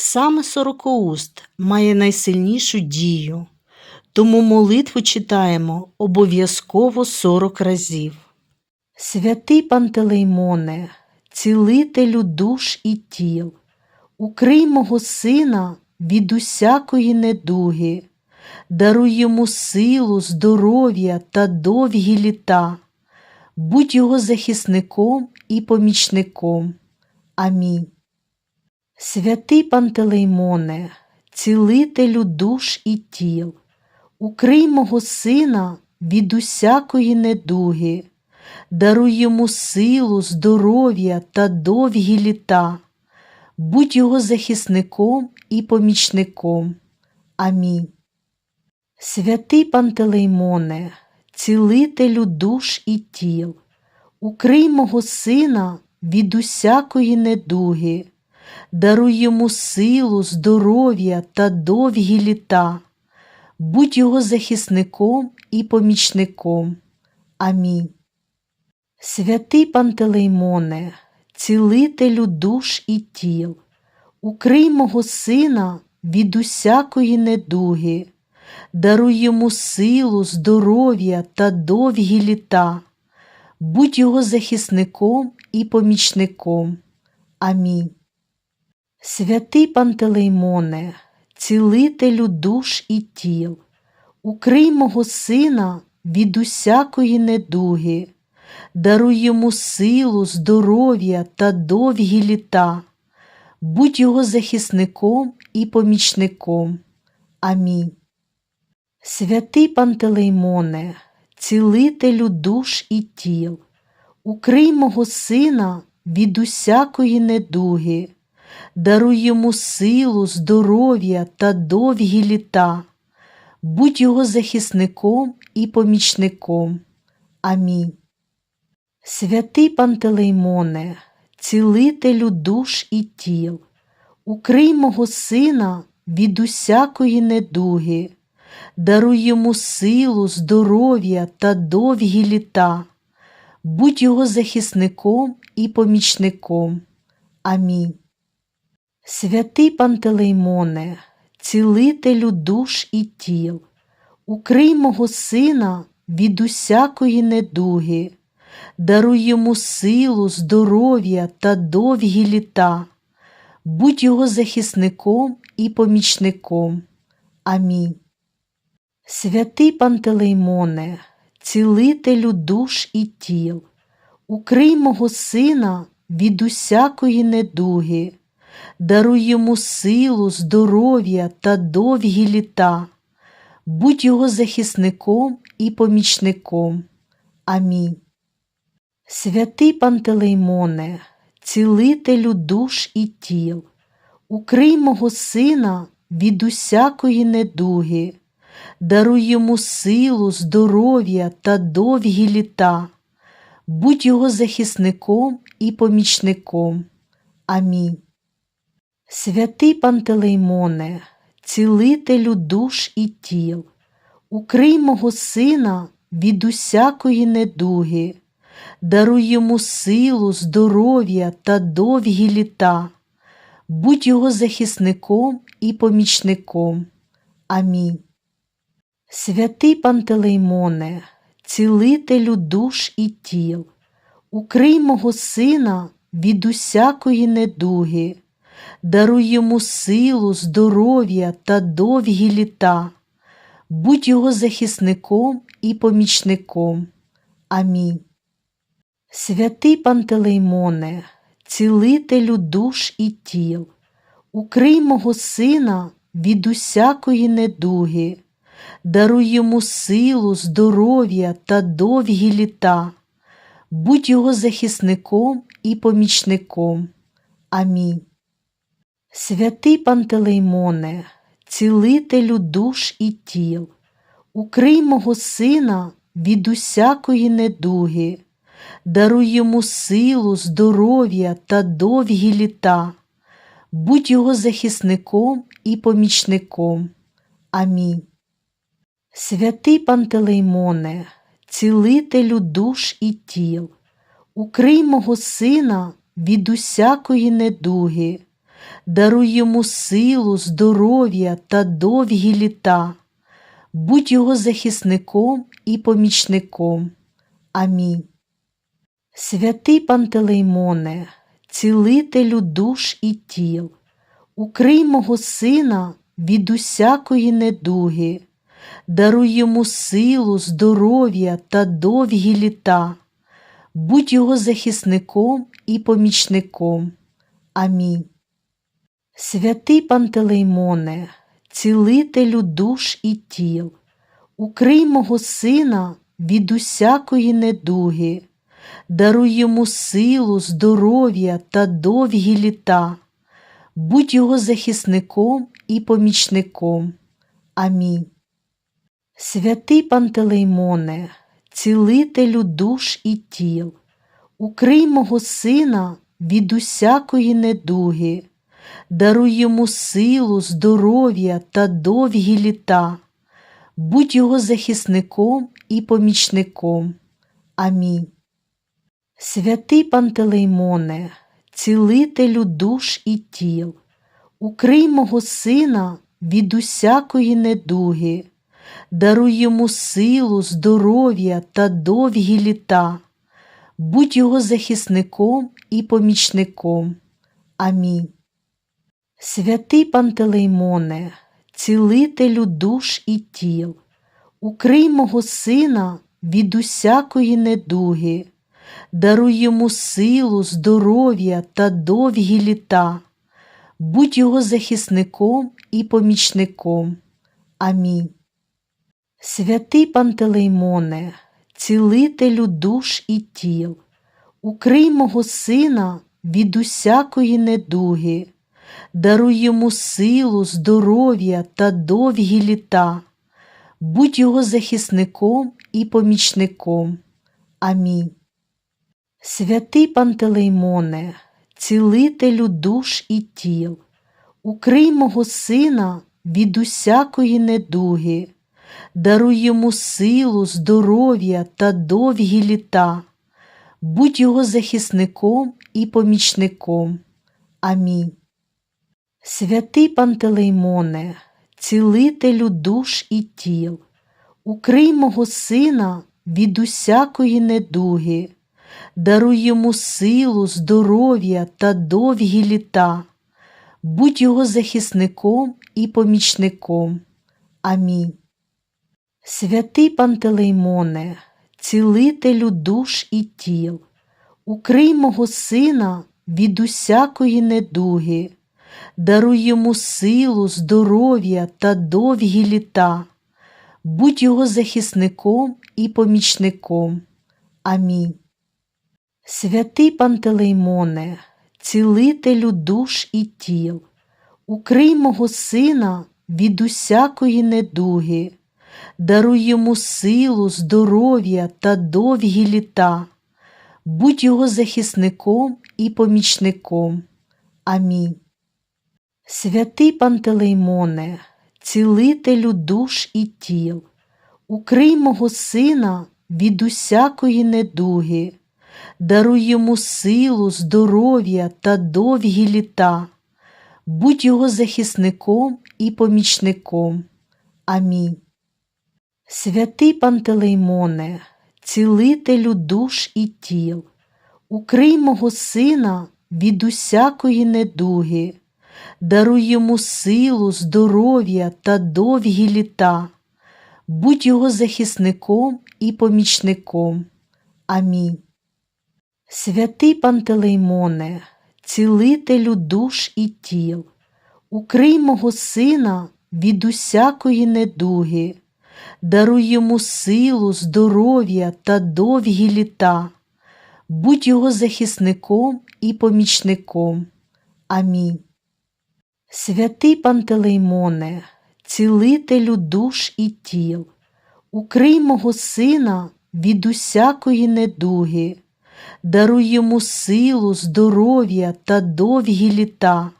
Саме сорокоуст має найсильнішу дію, тому молитву читаємо обов'язково 40 разів. Святий Пантелеймоне, цілителю душ і тіл, укрий мого сина від усякої недуги, даруй йому силу, здоров'я та довгі літа, будь його захисником і помічником. Амінь. Святий Пантелеймоне, цілителю душ і тіл, укрий мого сина від усякої недуги, даруй йому силу, здоров'я та довгі літа, будь його захисником і помічником. Амінь. Святий Пантелеймоне, цілителю душ і тіл, укрий мого сина від усякої недуги, даруй йому силу, здоров'я та довгі літа, будь його захисником і помічником. Амінь. Святий Пантелеймоне, цілителю душ і тіл, укрий мого сина від усякої недуги, даруй йому силу, здоров'я та довгі літа, будь його захисником і помічником. Амінь. Святий Пантелеймоне, цілителю душ і тіл, укрий мого сина від усякої недуги, даруй йому силу, здоров'я та довгі літа, будь його захисником і помічником. Амінь. Святий Пантелеймоне, цілителю душ і тіл, укрий мого сина від усякої недуги, даруй йому силу, здоров'я та довгі літа, будь його захисником і помічником. Амінь. Святий Пантелеймоне, цілителю душ і тіл, укрий мого сина від усякої недуги, даруй йому силу, здоров'я та довгі літа, будь його захисником і помічником. Амінь. Святий Пантелеймоне, цілителю душ і тіл, укрий мого сина від усякої недуги, даруй йому силу, здоров'я та довгі літа, будь його захисником і помічником. Амінь. Святий Пантелеймоне, цілителю душ і тіл, укрий мого сина від усякої недуги, даруй йому силу, здоров'я та довгі літа, будь його захисником і помічником. Амінь. Святий Пантелеймоне, цілителю душ і тіл, укрий мого сина від усякої недуги, даруй йому силу, здоров'я та довгі літа, будь його захисником і помічником. Амінь. Святий Пантелеймоне, цілителю душ і тіл, укрий мого сина від усякої недуги, даруй йому силу, здоров'я та довгі літа, будь його захисником і помічником. Амінь. Святий Пантелеймоне, цілителю душ і тіл, укрий мого сина від усякої недуги, даруй йому силу, здоров'я та довгі літа, будь його захисником і помічником. Амінь. Святий Пантелеймоне, цілителю душ і тіл, укрий мого сина від усякої недуги, даруй йому силу, здоров'я та довгі літа, будь його захисником і помічником. Амінь. Святий Пантелеймоне, цілителю душ і тіл, укрий мого сина від усякої недуги, даруй йому силу, здоров'я та довгі літа, будь його захисником і помічником. Амінь. Святий Пантелеймоне, цілителю душ і тіл, укрий мого сина від усякої недуги, даруй йому силу, здоров'я та довгі літа, будь його захисником і помічником. Амінь. Святий Пантелеймоне, цілителю душ і тіл, укрий мого сина від усякої недуги, даруй йому силу, здоров'я та довгі літа, будь його захисником і помічником. Амінь. Святий Пантелеймоне, цілителю душ і тіл, укрий мого сина від усякої недуги, даруй йому силу, здоров'я та довгі літа, будь його захисником і помічником. Амінь. Святий Пантелеймоне, цілителю душ і тіл, укрий мого сина від усякої недуги, даруй йому силу, здоров'я та довгі літа, будь його захисником і помічником. Амінь. Святий Пантелеймоне, цілителю душ і тіл, укрий мого сина від усякої недуги, даруй йому силу, здоров'я та довгі літа, будь його захисником і помічником. Амінь. Святий Пантелеймоне, цілителю душ і тіл, укрий мого сина від усякої недуги, даруй йому силу, здоров'я та довгі літа, будь його захисником і помічником. Амінь. Святий Пантелеймоне, цілителю душ і тіл, укрий мого сина від усякої недуги, даруй йому силу, здоров'я та довгі літа, будь його захисником і помічником. Амінь. Святий Пантелеймоне, цілителю душ і тіл, укрий мого сина від усякої недуги, даруй йому силу, здоров'я та довгі літа, будь його захисником і помічником. Амінь. Святий Пантелеймоне, цілителю душ і тіл, укрий мого сина від усякої недуги, даруй йому силу, здоров'я та довгі літа, будь його захисником і помічником. Амінь. Святий Пантелеймоне, цілителю душ і тіл, укрий мого сина від усякої недуги, даруй йому силу, здоров'я та довгі літа, будь його захисником і помічником. Амінь. Святий Пантелеймоне, цілителю душ і тіл, укрий мого сина від усякої недуги, даруй йому силу, здоров'я та довгі літа, будь його захисником і помічником. Амінь. Святий Пантелеймоне, цілителю душ і тіл, укрий мого сина від усякої недуги, даруй йому силу, здоров'я та довгі літа, будь його захисником і помічником. Амінь. Святий Пантелеймоне, цілителю душ і тіл, укрий мого сина від усякої недуги, даруй йому силу, здоров'я та довгі літа, будь його захисником і помічником. Амінь. Святий Пантелеймоне, цілителю душ і тіл, укрий мого сина від усякої недуги, даруй йому силу, здоров'я та довгі літа, будь його захисником і помічником. Амінь. Святий Пантелеймоне, цілителю душ і тіл, укрий мого сина від усякої недуги, даруй йому силу, здоров'я та довгі літа,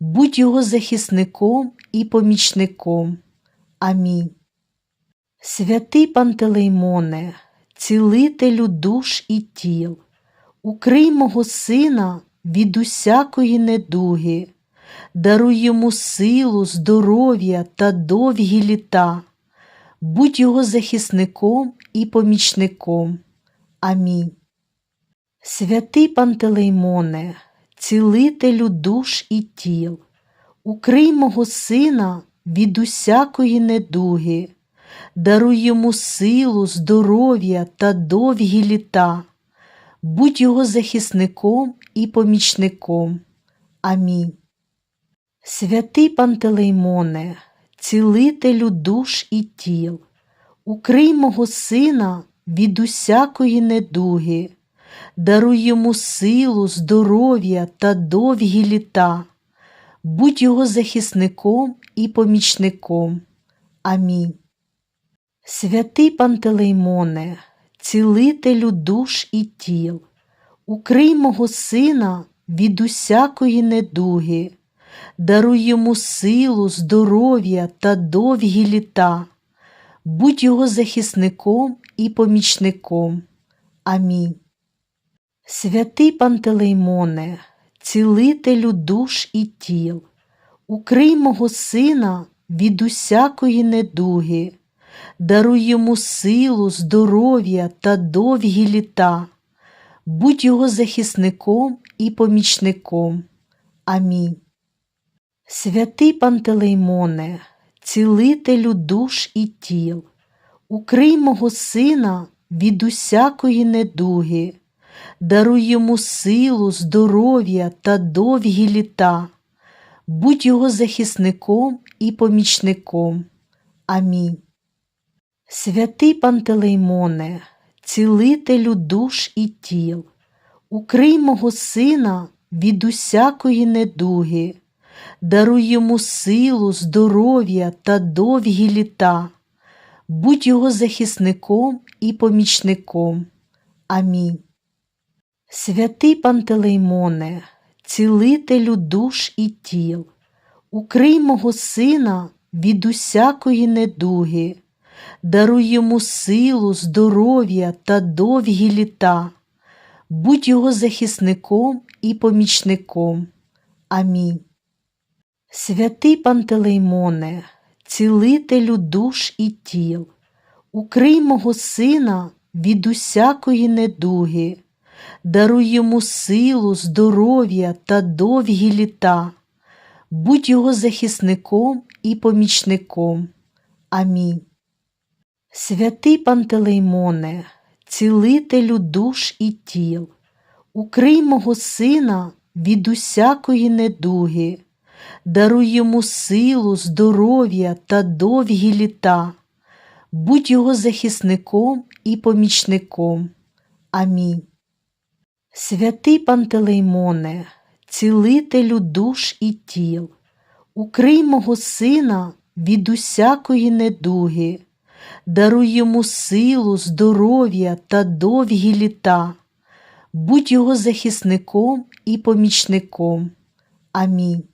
будь його захисником і помічником. Амінь. Святий Пантелеймоне, цілителю душ і тіл, укрий мого сина від усякої недуги, даруй йому силу, здоров'я та довгі літа, будь його захисником і помічником. Амінь. Святий Пантелеймоне, цілителю душ і тіл, укрий мого сина від усякої недуги, даруй йому силу, здоров'я та довгі літа, будь його захисником і помічником. Амінь. Святий Пантелеймоне, цілителю душ і тіл, укрий мого сина від усякої недуги, даруй йому силу, здоров'я та довгі літа, будь його захисником і помічником. Амінь. Святий Пантелеймоне, цілителю душ і тіл, укрий мого сина від усякої недуги, даруй йому силу, здоров'я та довгі літа, будь його захисником і помічником. Амінь. Святий Пантелеймоне, цілителю душ і тіл, укрий мого сина від усякої недуги, даруй йому силу, здоров'я та довгі літа, будь його захисником і помічником. Амінь. Святий Пантелеймоне, цілителю душ і тіл, укрий мого сина від усякої недуги, даруй йому силу, здоров'я та довгі літа, будь його захисником і помічником. Амінь. Святий Пантелеймоне, цілителю душ і тіл, укрий мого сина від усякої недуги, даруй йому силу, здоров'я та довгі літа, будь його захисником і помічником. Амінь. Святий Пантелеймоне, цілителю душ і тіл, укрий мого сина від усякої недуги, даруй йому силу, здоров'я та довгі літа, будь його захисником і помічником. Амінь. Святий Пантелеймоне, цілителю душ і тіл, укрий мого сина від усякої недуги, даруй йому силу, здоров'я та довгі літа, будь його захисником і помічником. Амінь. Святий Пантелеймоне, цілителю душ і тіл, укрий мого сина від усякої недуги, даруй йому силу, здоров'я та довгі літа, будь його захисником і помічником. Амінь. Святий Пантелеймоне, цілителю душ і тіл, укрий мого сина від усякої недуги, даруй йому силу, здоров'я та довгі літа, будь його захисником і помічником. Амінь.